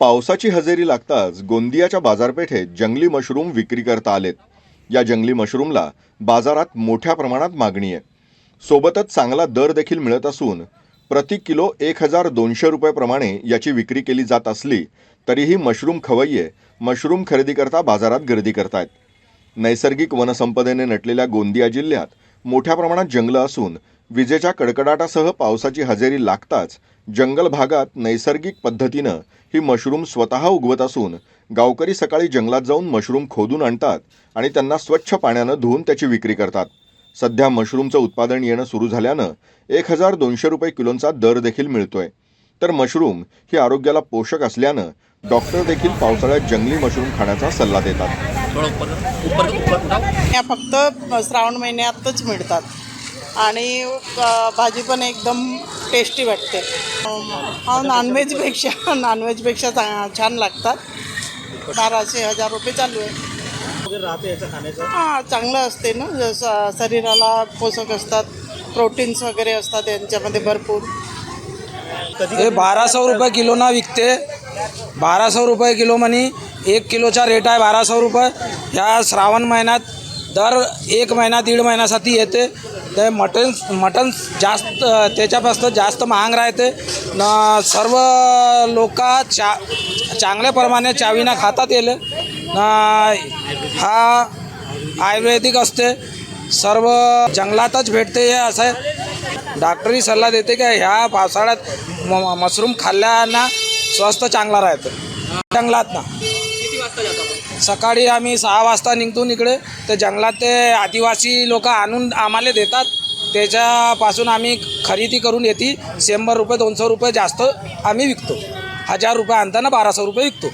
पावसाची हजेरी लागताच गोंदियाच्या बाजारपेठेत जंगली मशरूम विक्री करता आलेत. या जंगली मशरूमला बाजारात मोठ्या प्रमाणात मागणी आहे. सोबतच चांगला दर देखील मिळत असून प्रति किलो एक हजार दोनशे रुपयेप्रमाणे याची विक्री केली जात असली तरीही मशरूम खवय्ये मशरूम खरेदीकरता बाजारात गर्दी करतायत. नैसर्गिक वनसंपदेने नटलेल्या गोंदिया जिल्ह्यात मोठ्या प्रमाणात जंगलं असून विजेच्या कडकडाटासह पावसाची हजेरी लागताच जंगल भागात नैसर्गिक पद्धतीनं ही मशरूम स्वतः उगवत असून गावकरी सकाळी जंगलात जाऊन मशरूम खोदून आणतात आणि त्यांना स्वच्छ पाण्यानं धुवून त्याची विक्री करतात. सध्या मशरूमचं उत्पादन येणं सुरू झाल्यानं एक हजार दोनशे रुपये किलोंचा दर देखील मिळतोय. तर मशरूम ही आरोग्याला पोषक असल्यानं डॉक्टर देखील पावसाळ्यात जंगली मशरूम खाण्याचा सल्ला देतात. थोडं ऊपर ऊपर ऊपर उठाओ या फक्त श्रावण महिन्यातच मिळतात. आणि भाजी पण एकदम टेस्टी वाटते. हा नॉनव्हेजपेक्षा नॉनव्हेजपेक्षा चा- छान लागतात. बाराशे हजार रुपये चालू आहे. खाण्याचं? हां चांगलं असते ना. जसं शरीराला पोषक असतात. प्रोटीन्स वगैरे असतात यांच्यामध्ये भरपूर. हे बाराशे रुपये किलोना विकते. बारा सौ रुपये किलो म्हणी एक किलोचा रेट आहे बारा सौ रुपये. ह्या श्रावण महिन्यात दर एक महिना दीड महिन्यासाठी येते. ते मटन मटन जास्त त्याच्यापासून जास्त महाग राहते. न सर्व लोक चा चांगल्या प्रमाणे चावीना खातात येले. न हा आयुर्वेदिक असते. सर्व जंगलातच भेटते हे असं. डॉक्टरी सल्ला देते की ह्या पावसाळ्यात म मशरूम खाल्ल्यानं स्वस्त चांगला राहतं. जंगलात ना. किती वाजता आपण सकाळी आम्ही सहा वाजता निघतून इकडे. तर जंगलात ते आदिवासी लोक आणून आम्हाला देतात. त्याच्यापासून आम्ही खरेदी करून येते. शंभर रुपये दोनशे रुपये जास्त आम्ही विकतो. हजार रुपये आणताना बाराशे रुपये विकतो.